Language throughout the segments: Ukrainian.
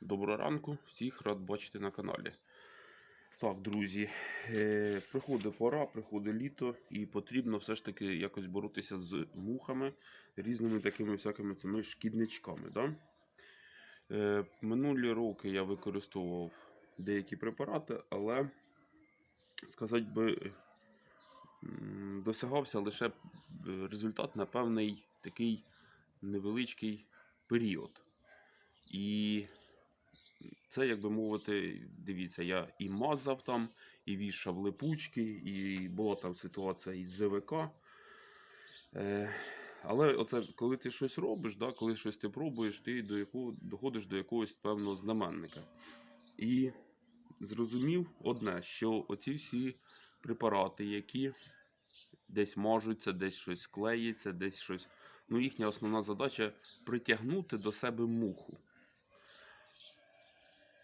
Доброго ранку, всіх рад бачити на каналі. Так, друзі, е, приходить пора, приходить літо, і потрібно все ж таки якось боротися з мухами, різними такими всякими цими шкідничками. Да? Е, минулі роки я використовував деякі препарати, але, сказати би, досягався лише е, результат на певний такий невеличкий період. І це, як би мовити, дивіться, я і мазав там, і вішав липучки, і була там ситуація із ЗВК. Е, але оце, коли ти щось робиш, да, коли щось ти пробуєш, ти до якого, доходиш до якогось певного знаменника. І зрозумів одне, що оці всі препарати, які десь мажуться, десь щось клеїться, десь щось. Ну, їхня основна задача притягнути до себе муху.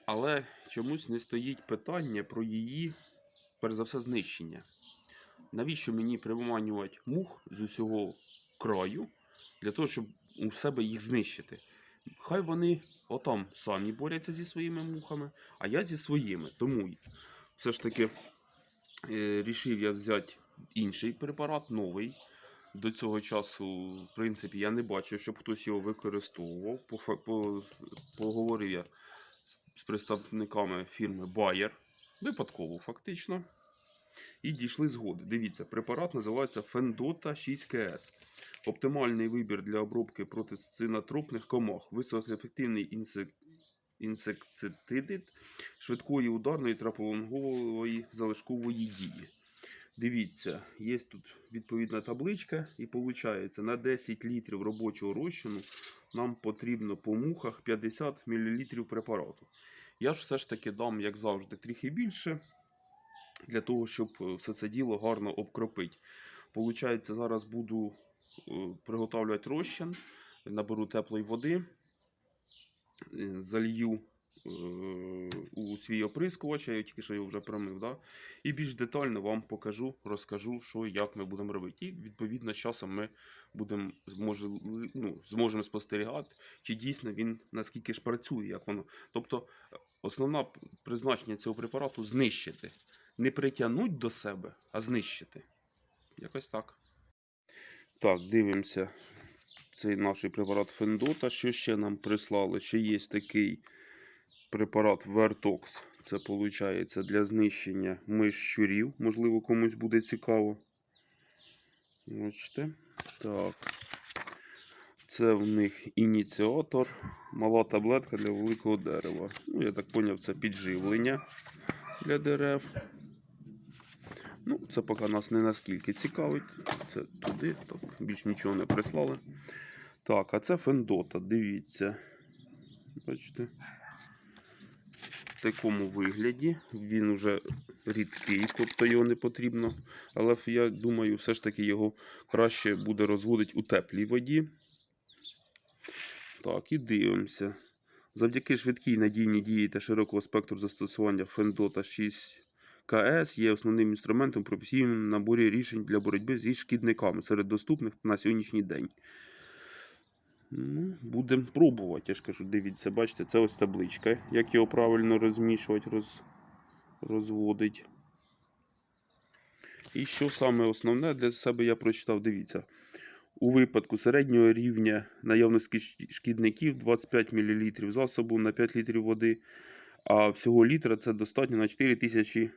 Але чомусь не стоїть питання про її, перш за все, знищення. Навіщо мені приманювати мух з усього краю для того, щоб у себе їх знищити? Хай вони отам самі борються зі своїми мухами, а я зі своїми. Тому все ж таки е, рішив я взяти інший препарат, новий. До цього часу, в принципі, я не бачив, щоб хтось його використовував. Поговорив я з- представниками фірми Bayer, випадково фактично. І дійшли згоди. Дивіться, препарат називається Fendota 6КС. Оптимальний вибір для обробки проти синотропних комах, високоефективний інсек... інсектицидит швидкої ударної та пролонгової залишкової дії. Дивіться, є тут відповідна табличка, і виходить, на 10 літрів робочого розчину нам потрібно по мухах 50 мл препарату. Я ж все ж таки дам, як завжди, трохи більше, для того, щоб е, все це діло гарно обкропити. Получається, зараз буду е, приготовлювати розчин, наберу теплої води, е, залью у свій оприскувач, я тільки що його вже промив. Да? І більш детально вам покажу, розкажу, що і як ми будемо робити. І відповідно з часом ми будемо зможе, ну, зможемо спостерігати, чи дійсно він наскільки ж працює, як воно. Тобто, е, основне призначення цього препарату знищити. Не притягнути до себе, а знищити. Якось так. Так, дивимося. Цей наш препарат Фендота. Що ще нам прислали? Ще є такий препарат Vertox. Це виходить для знищення миш щурів. Можливо, комусь буде цікаво. Бачите? Так. Це в них ініціатор, мала таблетка для великого дерева. Ну, я так зрозумів, це підживлення для дерев. Ну, це поки нас не наскільки цікавить. Це туди, так, більш нічого не прислали. Так, а це Фендота, дивіться. Бачите? Такому вигляді. Він уже рідкий, тобто його не потрібно. Але я думаю, все ж таки його краще буде розводити у теплій воді. Так, і дивимося. Завдяки швидкій надійній дії та широкого спектру застосування Фендота 6 КС є основним інструментом професійному наборі рішень для боротьби зі шкідниками серед доступних на сьогоднішній день. Ну, будемо пробувати, я ж кажу, дивіться, бачите, це ось табличка. Як його правильно розмішувати, роз, розводить. І що саме основне для себе я прочитав, дивіться. У випадку середнього рівня наявності шкідників 25 мл засобу на 5 літрів води, а всього літра це достатньо на 4000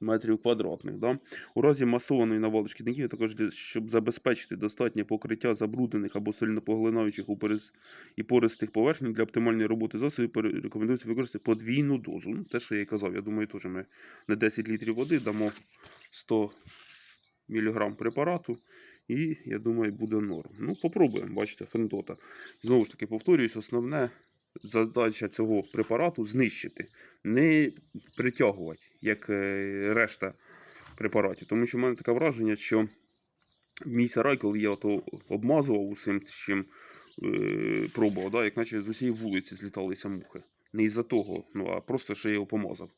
метрів квадратних. Да? У разі масованої навали шкідників, також щоб забезпечити достатнє покриття забруднених або сильно поглинаючих у перес- і пористих поверхнів для оптимальної роботи засобів рекомендується використати подвійну дозу. Ну, те, що я і казав, я думаю, теж ми на 10 літрів води дамо 100 мг препарату. І я думаю, буде норм. Ну, попробуємо, бачите, фендота. Знову ж таки, повторююсь, основне задача цього препарату знищити, не притягувати, як е, решта препаратів. Тому що в мене таке враження, що мій сарай, я ото обмазував усім чим е, пробував, да, як наче з усієї вулиці зліталися мухи. Не із-за того, ну, а просто я його помазав.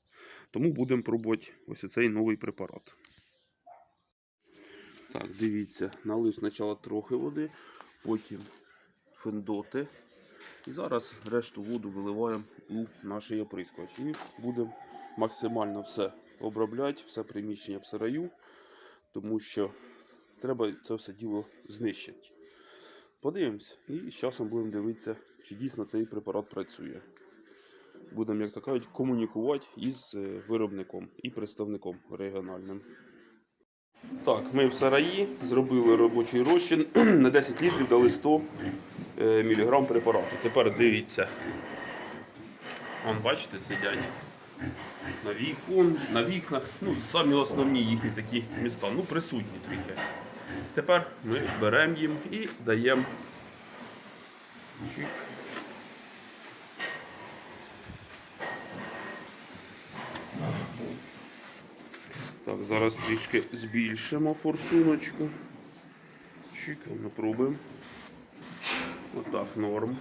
Тому будемо пробувати ось цей новий препарат. Так, дивіться, налив спочатку трохи води, потім фендоти. І зараз решту воду виливаємо у наш оприскувач. І будемо максимально все обробляти, все приміщення в сараю, тому що треба це все діло знищити. Подивимось і з часом будемо дивитися, чи дійсно цей препарат працює. Будемо, як то кажуть, комунікувати із е, виробником і представником регіональним. Так, ми в сараї зробили робочий розчин. На 10 літрів дали 100 е, мг препарату. Тепер дивіться. Вон, бачите, сидять на вікон, на вікнах. Ну, самі основні їхні такі міста. Ну, присутні трохи. Тепер ми беремо їм і даємо. Так, зараз трішки збільшимо форсуночку. Чик, пробуємо. Отак, норм.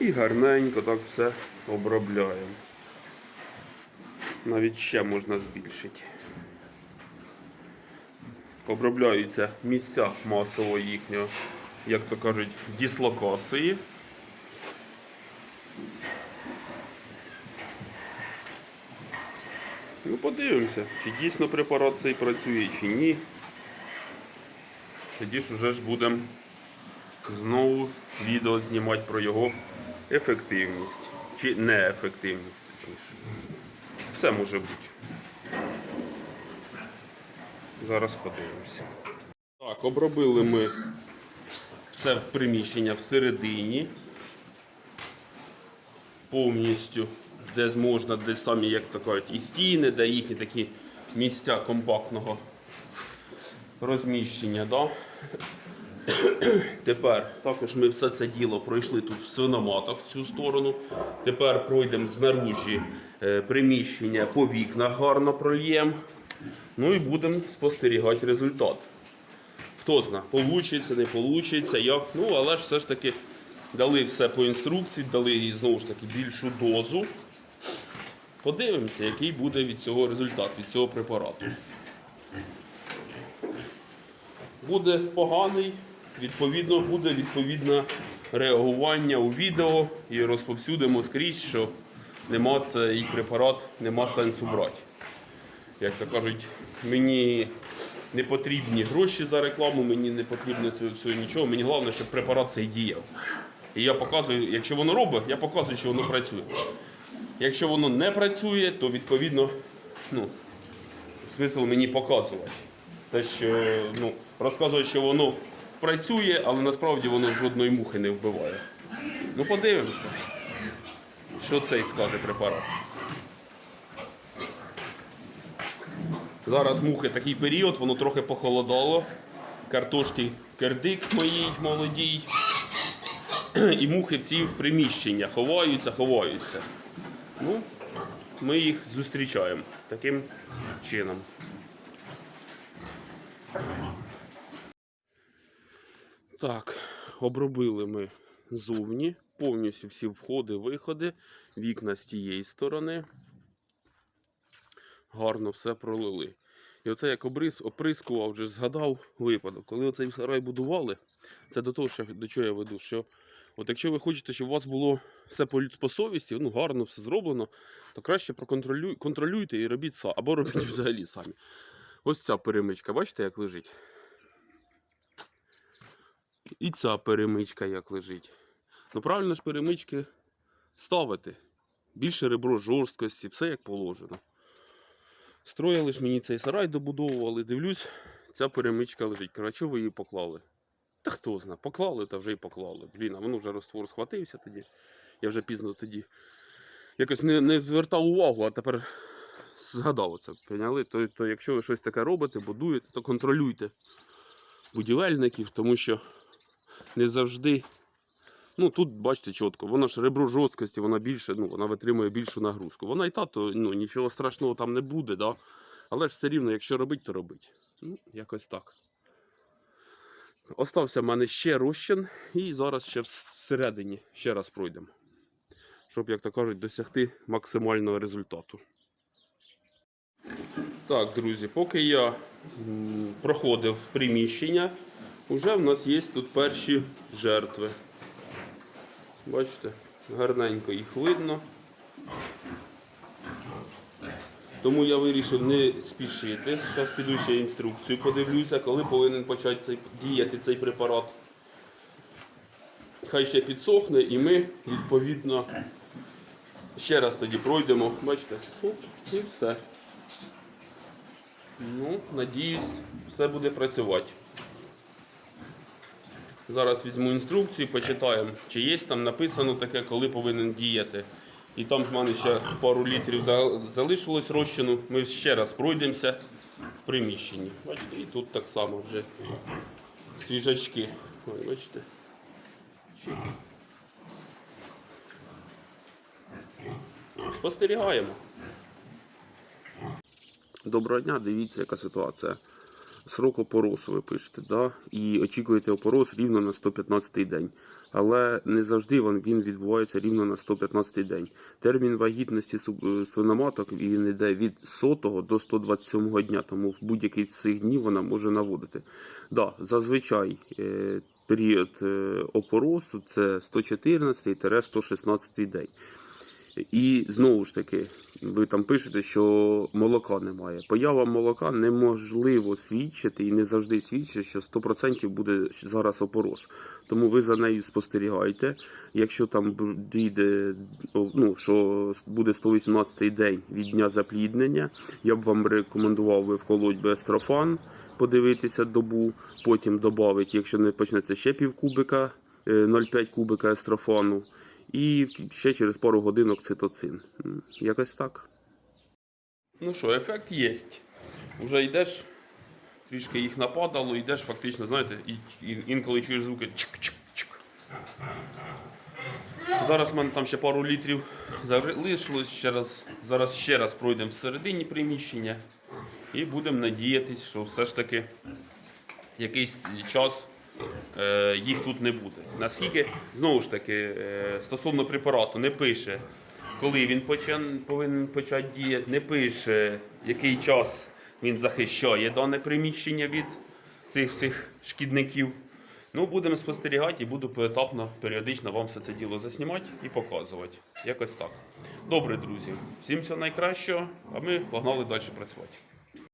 І гарненько так все обробляємо. Навіть ще можна збільшити. Обробляються місця масово їхнього, як то кажуть, дислокації. Ну, подивимося, чи дійсно препарат цей працює, чи ні. Тоді ж вже ж будемо знову відео знімати про його ефективність. Чи неефективність. Все може бути. Зараз подивимося. Так, обробили ми все в приміщення всередині. Повністю, де можна, де самі, як то кажуть, і стіни, де їхні такі місця компактного розміщення. Да? Тепер також ми все це діло пройшли тут в свиноматах в цю сторону. Тепер пройдемо знаружі е, приміщення по вікнах гарно прольємо. Ну і будемо спостерігати результат. Хто зна, получиться, не получиться, як. Ну, але ж все ж таки дали все по інструкції, дали їй знову ж таки більшу дозу. Подивимося, який буде від цього результат, від цього препарату. Буде поганий, відповідно, буде відповідне реагування у відео і розповсюдимо скрізь, що нема цей препарат, нема сенсу брати. Як то кажуть, мені не потрібні гроші за рекламу, мені не потрібно цього всього нічого. Мені головне, щоб препарат цей діяв. І я показую, якщо воно робить, я показую, що воно працює. Якщо воно не працює, то відповідно ну, смисл мені показувати. Те, що ну, розказує, що воно працює, але насправді воно жодної мухи не вбиває. Ну подивимося, що цей скаже препарат. Зараз мухи такий період, воно трохи похолодало. Картошки кердик моїй молодій. І мухи всі в приміщення ховаються, ховаються. Ну, ми їх зустрічаємо таким чином. Так, обробили ми зовні, повністю всі входи, виходи, вікна з тієї сторони. Гарно все пролили. І оце як обрис, оприскував, вже згадав випадок. Коли оцей сарай будували, це до того, що, до чого я веду, що от якщо ви хочете, щоб у вас було все по, по совісті, ну гарно все зроблено, то краще проконтролюй, контролюйте і робіть або робіть взагалі самі. Ось ця перемичка, бачите, як лежить? І ця перемичка як лежить. Ну правильно ж перемички ставити. Більше ребро жорсткості, все як положено. Строїли ж мені цей сарай, добудовували, дивлюсь, ця перемичка лежить. Кажу, ви її поклали? Та хто знає, поклали та вже й поклали. Блін, а воно вже розтвор схватився тоді. Я вже пізно тоді якось не, не звертав увагу, а тепер згадав це. Поняли? То, то якщо ви щось таке робите, будуєте, то контролюйте будівельників, тому що не завжди. Ну тут бачите чітко, вона ж ребро жорсткості, вона більше, ну вона витримує більшу нагрузку. Вона і та, то ну, нічого страшного там не буде, да? але ж все рівно, якщо робить, то робить. Ну, якось так. Остався в мене ще розчин, і зараз ще всередині ще раз пройдемо. Щоб, як то кажуть, досягти максимального результату. Так, друзі, поки я проходив приміщення, Уже в нас є тут перші жертви. Бачите, гарненько їх видно. Тому я вирішив не спішити. Зараз піду ще інструкцію, подивлюся, коли повинен почати цей, діяти цей препарат. Хай ще підсохне і ми, відповідно, ще раз тоді пройдемо. Бачите? І все. Ну, надіюсь, все буде працювати. Зараз візьму інструкцію, почитаємо, чи є там написано таке, коли повинен діяти. І там в мене ще пару літрів залишилось розчину. Ми ще раз пройдемося в приміщенні. Бачите, і тут так само вже свіжачки. Ой, бачите. Спостерігаємо. Доброго дня, дивіться, яка ситуація. Срок опоросу ви пишете, да? і очікуєте опорос рівно на 115 день. Але не завжди він, відбувається рівно на 115 день. Термін вагітності е, свиноматок він йде від 100 до 127 дня, тому в будь-який з цих днів вона може наводити. Да, зазвичай е, період е, опоросу це 114-116 день. І знову ж таки, ви там пишете, що молока немає. Поява молока неможливо свідчити і не завжди свідчить, що 100% буде зараз опорос. Тому ви за нею спостерігайте. Якщо там дійде, ну, що буде 118 день від дня запліднення, я б вам рекомендував би вколоть би естрофан, подивитися добу, потім додати, якщо не почнеться ще пів кубика, е, 0,5 кубика естрофану. І ще через пару годинок цитоцин. Якось так. Ну що, ефект є. Уже йдеш, трішки їх нападало, йдеш фактично, знаєте, і, і інколи чуєш звуки чик-чик-чик. Зараз в мене там ще пару літрів залишилось. Ще раз, зараз ще раз пройдемо всередині приміщення і будемо надіятись, що все ж таки якийсь час їх тут не буде. Наскільки, знову ж таки, е, стосовно препарату, не пише, коли він повинен почати діяти, не пише, який час він захищає дане приміщення від цих всіх шкідників. Ну, будемо спостерігати і буду поетапно, періодично вам все це діло заснімати і показувати. Якось так. Добре, друзі. Всім всього найкращого, а ми погнали далі працювати.